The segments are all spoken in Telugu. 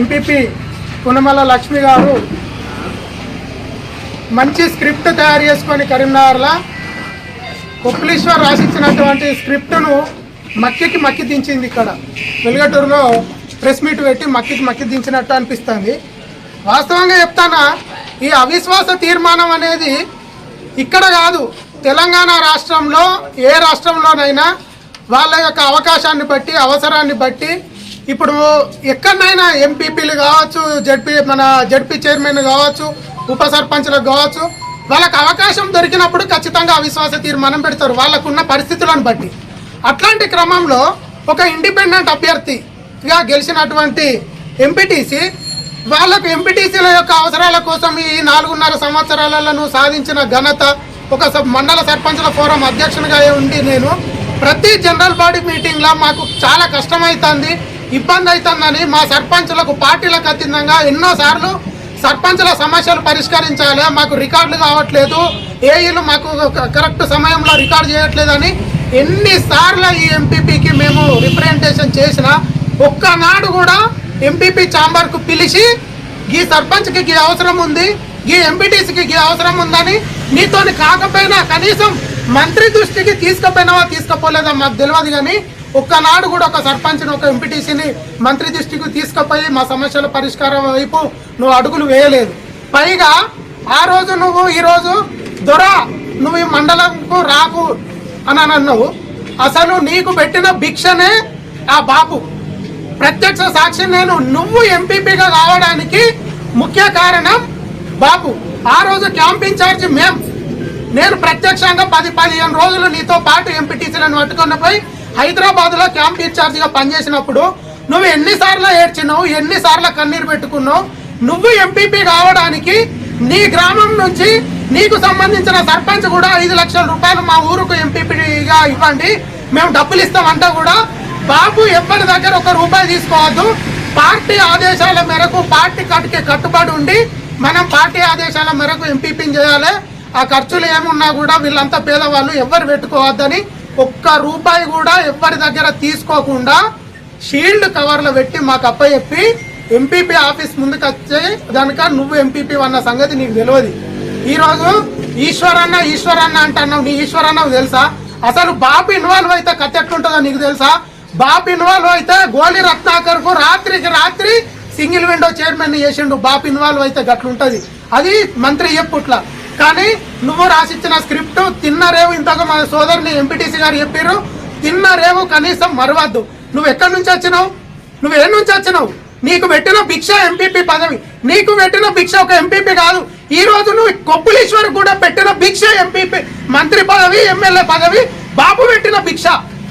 ఎంపీపీ పునమల లక్ష్మి గారు మంచి స్క్రిప్ట్ తయారు చేసుకొని కరీంనగర్లో కొప్పులీశ్వర్ రాసిచ్చినటువంటి స్క్రిప్ట్ను మక్కికి మక్కి దించింది ఇక్కడ. వెలుగటూరులో ప్రెస్ మీట్ పెట్టి మక్కికి మక్కి దించినట్టు అనిపిస్తుంది. వాస్తవంగా చెప్తానా ఈ అవిశ్వాస తీర్మానం అనేది ఇక్కడ కాదు తెలంగాణ రాష్ట్రంలో ఏ రాష్ట్రంలోనైనా వాళ్ళ యొక్క అవకాశాన్ని బట్టి అవసరాన్ని బట్టి ఇప్పుడు ఎక్కడనైనా ఎంపీపీలు కావచ్చు జడ్పీ మన జడ్పీ చైర్మన్ కావచ్చు ఉప సర్పంచ్లకు కావచ్చు వాళ్ళకి అవకాశం దొరికినప్పుడు ఖచ్చితంగా అవిశ్వాస తీర్మానం పెడతారు. వాళ్ళకున్న పరిస్థితులను బట్టి. అట్లాంటి క్రమంలో ఒక ఇండిపెండెంట్ అభ్యర్థిగా గెలిచినటువంటి ఎంపీటీసీ వాళ్ళకు ఎంపీటీసీల యొక్క అవసరాల కోసం ఈ నాలుగున్నర సంవత్సరాలను సాధించిన ఘనత ఒక మండల సర్పంచుల ఫోరం అధ్యక్షునిగా ఉండి నేను ప్రతి జనరల్ బాడీ మీటింగ్లో మాకు చాలా కష్టమవుతుంది ఇబ్బంది అవుతుందని మా సర్పంచులకు పార్టీలకు అతీతంగా ఎన్నోసార్లు సర్పంచుల సమస్యలు పరిష్కరించాలి మాకు రికార్డులు కావట్లేదు ఏఈలు మాకు క- కరెక్ట్ సమయంలో రికార్డు చేయట్లేదని ఎన్నిసార్లు ఈ ఎంపీపీకి మేము రిప్రజెంటేషన్ చేసినా ఒక్కనాడు కూడా ఎంపీపీ ఛాంబర్కు పిలిచి ఈ సర్పంచ్కి ఈ అవసరం ఉంది ఈ ఎంపీటీసీకి ఈ అవసరం ఉందని నీతోని కాకపోయినా కనీసం మంత్రి దృష్టికి తీసుకుపోయినావా తీసుకుపోలేదా మాకు తెలియదు కానీ ఒక్కనాడు కూడా ఒక సర్పంచ్ని ఒక ఎంపీటీసీని మంత్రి దృష్టికి తీసుకుపోయి మా సమస్యల పరిష్కారం వైపు నువ్వు అడుగులు వేయలేదు. పైగా ఆ రోజు నువ్వు ఈరోజు దొర నువ్వు ఈ మండలంకు రాకు అని అన్నావు అసలు నీకు పెట్టిన భిక్షనే ఆ బాపు. ప్రత్యక్ష సాక్షి నేను నువ్వు ఎంపీపీగా రావడానికి ముఖ్య కారణం బాబు ఆ రోజు క్యాంప్ ఇన్ఛార్జ్ మేం. నేను ప్రత్యక్షంగా పది పదిహేను రోజులు నీతో పాటు ఎంపీటీసీలను పట్టుకుని పోయి హైదరాబాద్లో క్యాంప్ ఇన్ఛార్జ్గా పనిచేసినప్పుడు నువ్వు ఎన్నిసార్లు ఏడ్చినావు ఎన్నిసార్లు కన్నీరు పెట్టుకున్నావు నువ్వు ఎంపీపీ కావడానికి నీ గ్రామం నుంచి నీకు సంబంధించిన సర్పంచ్ కూడా ఐదు లక్షల రూపాయలు మా ఊరుకు ఎంపీపీగా ఇవ్వండి. మేము డబ్బులు ఇస్తామంటా కూడా బాబు ఎవరి దగ్గర ఒక రూపాయి తీసుకోవద్దు. పార్టీ ఆదేశాల మేరకు పార్టీ కట్టుకి కట్టుబడి ఉండి మనం పార్టీ ఆదేశాల మేరకు ఎంపీపీని చేయాలి. ఆ ఖర్చులు ఏమున్నా కూడా వీళ్ళంతా పేదవాళ్ళు ఎవరు పెట్టుకోవద్దని ఒక్క రూపాయి కూడా ఎవరి దగ్గర తీసుకోకుండా షీల్డ్ కవర్లో పెట్టి మాకు అప్పచెప్పి ఎంపీపీ ఆఫీస్ ముందుకు వచ్చే కనుక నువ్వు ఎంపీపీ అన్న సంగతి నీకు తెలియదు. ఈరోజు ఈశ్వరన్న ఈశ్వరన్న అంటున్నావు. నీ ఈశ్వరన్న తెలుసా? అసలు బాబు ఇన్వాల్వ్ అయితే కథ ఎట్లుంటుందో నీకు తెలుసా? బాబు ఇన్వాల్వ్ అయితే గోలి రత్నాకర్కు రాత్రికి రాత్రి సింగిల్ విండో చైర్మన్ చేసిండు. బాబు ఇన్వాల్వ్ అయితే గట్లుంటది. అది మంత్రి చెప్పుట్లా. కానీ నువ్వు రాసిచ్చిన స్క్రిప్ట్ తిన్న రేవు ఇంతకు మా సోదరుని ఎంపీటీసీ గారు చెప్పారు తిన్న రేవు కనీసం మరవద్దు. నువ్వు ఎక్కడి నుంచి వచ్చినావు? నువ్వు ఏ నుంచి వచ్చినావు? నీకు పెట్టిన భిక్ష ఎంపీపీ పదవి. నీకు పెట్టిన భిక్ష ఒక ఎంపీపీ కాదు. ఈ రోజు నువ్వు కొప్పులీశ్వర్ కూడా పెట్టిన భిక్ష ఎంపీపీ మంత్రి పదవి ఎమ్మెల్యే పదవి బాబు పెట్టిన భిక్ష.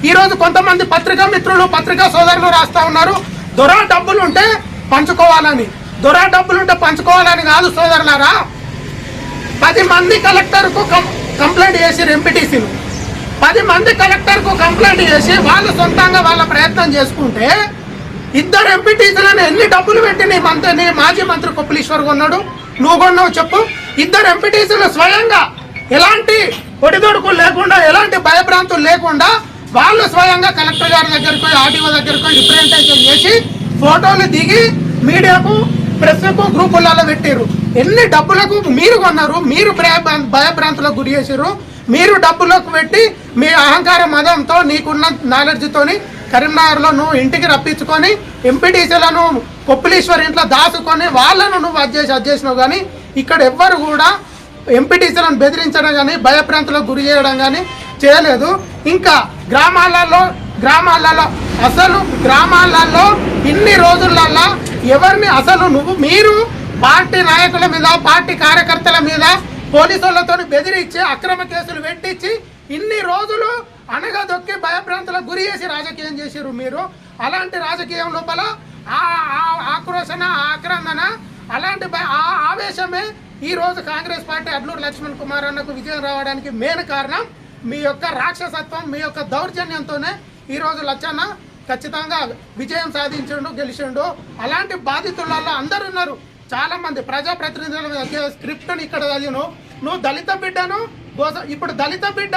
ఈ రోజు కొంతమంది పత్రికా మిత్రులు పత్రికా సోదరులు రాస్తా ఉన్నారు. దొరా డబ్బులు ఉంటే పంచుకోవాలని. దొరా డబ్బులు ఉంటే పంచుకోవాలని కాదు సోదరులారా. పది మంది కలెక్టర్కు కంప్లైంట్ చేసి ఎంపీటీసీలు పది మంది కలెక్టర్కు కంప్లైంట్ చేసి వాళ్ళు సొంతంగా వాళ్ళ ప్రయత్నం చేసుకుంటే ఇద్దరు ఎంపీటీసీలను ఎన్ని డబ్బులు పెట్టి నీ మంత్రి నీ మాజీ మంత్రి కొప్పులీశ్వర్ కొన్నాడు? నువ్వు కొన్నావు చెప్పు. ఇద్దరు ఎంపీటీసీలు స్వయంగా ఎలాంటి ఒడిదొడుకులు లేకుండా ఎలాంటి భయభ్రాంతులు లేకుండా వాళ్ళు స్వయంగా కలెక్టర్ గారి దగ్గరకు ఆర్టీఓ దగ్గరికి పోయి రిప్రజెంటేషన్ చేసి ఫోటోలు దిగి మీడియాకు ప్రెస్కు గ్రూపులలో పెట్టారు ఎన్ని డబ్బులకు మీరు కొన్నారు? మీరు భయ- భయభ్రాంతులకు గురి చేసారు మీరు డబ్బులకు పెట్టి మీ అహంకార మదంతో నీకున్న నాలెడ్జ్తోని కరీంనగర్లో నువ్వు ఇంటికి రప్పించుకొని ఎంపీటీసీలను కొప్పులీశ్వర్ ఇంట్లో దాచుకొని వాళ్ళను నువ్వు అది చేసి అది చేసినావు కానీ ఇక్కడ ఎవ్వరు కూడా ఎంపీటీసీలను బెదిరించడం కానీ భయభ్రాంతులకు గురి చేయడం కానీ చేయలేదు. ఇంకా గ్రామాలలో గ్రామాలలో అసలు గ్రామాలలో ఇన్ని రోజులల్లో ఎవరిని అసలు నువ్వు మీరు పార్టీ నాయకుల మీద పార్టీ కార్యకర్తల మీద పోలీసులతో బెదిరించి అక్రమ కేసులు పెట్టించి ఇన్ని రోజులు అనగదొక్కి భయభ్రాంతులకు గురి చేసి రాజకీయం చేశారు మీరు. అలాంటి రాజకీయం లోపల ఆ ఆ ఆక్రోశన ఆ ఆక్రందన అలాంటి ఆ ఆవేశమే ఈ రోజు కాంగ్రెస్ పార్టీ అడ్లూరు లక్ష్మణ్ కుమార్ అన్నకు విజయం రావడానికి మెయిన్ కారణం. మీ యొక్క రాక్షసత్వం మీ యొక్క దౌర్జన్యంతోనే ఈ రోజు లచ్చన్న ఖచ్చితంగా విజయం సాధించిండు గెలిచిండు. అలాంటి బాధితులలో అందరు ఉన్నారు. చాలా మంది ప్రజాప్రతినిధుల స్క్రిప్ట్ని ఇక్కడ చదివాను. నువ్వు దళిత బిడ్డను గోస- ఇప్పుడు దళిత బిడ్డ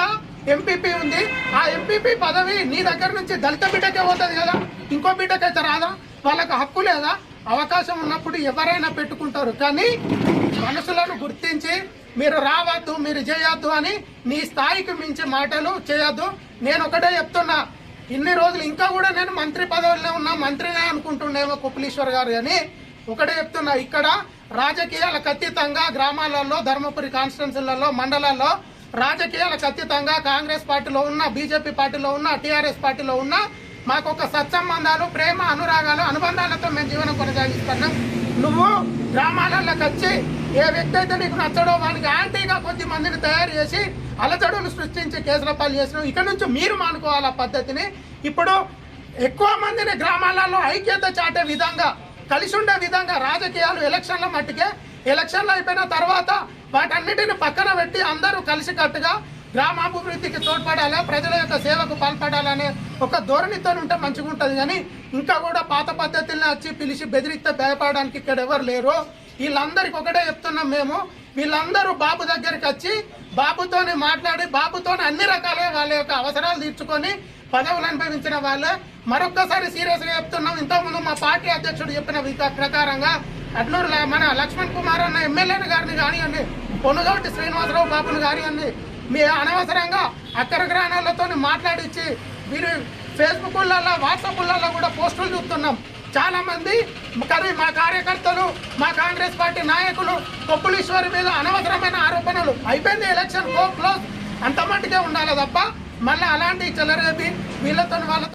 ఎంపీపీ ఉంది. ఆ ఎంపీపీ పదవి నీ దగ్గర నుంచి దళిత బిడ్డకే పోతుంది కదా. ఇంకో బిడ్డకైతే రాదా? వాళ్ళకి హక్కు లేదా? అవకాశం ఉన్నప్పుడు ఎవరైనా పెట్టుకుంటారు. కానీ మనసులను గుర్తించి మీరు రావద్దు మీరు చేయొద్దు అని నీ స్థాయికి మించి మాటలు చేయొద్దు. నేను ఒకటే చెప్తున్నా. ఇన్ని రోజులు ఇంకా కూడా నేను మంత్రి పదవిలో ఉన్నా మంత్రినే అనుకుంటుండేమో కుప్పలీశ్వర్ గారు అని. ఒకటే చెప్తున్నా ఇక్కడ రాజకీయాలకు అతీతంగా గ్రామాలలో ధర్మపురి కాన్స్టిట్యున్సీలలో మండలాల్లో రాజకీయాలకు అతీతంగా కాంగ్రెస్ పార్టీలో ఉన్న బీజేపీ పార్టీలో ఉన్న టీఆర్ఎస్ పార్టీలో ఉన్న మాకు ఒక సత్సంబంధాలు ప్రేమ అనురాగాలు అనుబంధాలతో మేము జీవనం కొనసాగిస్తున్నాం. నువ్వు గ్రామాలలోకి వచ్చి ఏ వ్యక్తి అయితే నీకు నచ్చడో వానికి యాంటీగా కొద్ది మందిని తయారు చేసి అలజడులు సృష్టించి కేసుల పాలు చేసినావు. ఇక్కడ నుంచి మీరు మానుకోవాలి ఆ పద్ధతిని. ఇప్పుడు ఎక్కువ మందిని గ్రామాలలో ఐక్యత చాటే విధంగా కలిసి ఉండే విధంగా రాజకీయాలు ఎలక్షన్ల మట్టుకే ఎలక్షన్లు అయిపోయిన తర్వాత వాటన్నిటిని పక్కన పెట్టి అందరూ కలిసికట్టుగా గ్రామాభివృద్ధికి తోడ్పడాలా ప్రజల యొక్క సేవకు పాల్పడాలనే ఒక ధోరణితో ఉంటే మంచిగా ఉంటుంది. కానీ ఇంకా కూడా పాత పద్ధతులను వచ్చి పిలిచి బెదిరిస్తే భయపడడానికి ఇక్కడ ఎవరు లేరు. వీళ్ళందరికీ ఒకటే చెప్తున్నాం మేము. వీళ్ళందరూ బాబు దగ్గరికి వచ్చి బాబుతోని మాట్లాడి బాబుతోని అన్ని రకాలుగా వాళ్ళ యొక్క అవసరాలు తీర్చుకొని పదవులు అనుభవించిన వాళ్ళు మరొక్కసారి సీరియస్గా చెప్తున్నాం. ఇంతకుముందు మా పార్టీ అధ్యక్షుడు చెప్పిన ప్రకారంగా అడ్లూరు మన లక్ష్మణ్ కుమార్ అన్న ఎమ్మెల్యే గారిని కానివ్వండి పొనుగోటి శ్రీనివాసరావు బాబుని కానివ్వండి మీ అనవసరంగా అక్కర గ్రహణాలతో మాట్లాడించి మీరు ఫేస్బుక్లలో వాట్సాప్లలో కూడా పోస్టులు చూస్తున్నాం చాలా మంది కానీ మా కార్యకర్తలు మా కాంగ్రెస్ పార్టీ నాయకులు కొప్పులీశ్వరి మీద అనవసరమైన ఆరోపణలు. అయిపోయింది ఎలక్షన్ క్లోజ్. అంత మట్టుకే ఉండాలి తప్ప మళ్ళీ అలాంటి చెలరేపి వీళ్ళతో వాళ్ళతో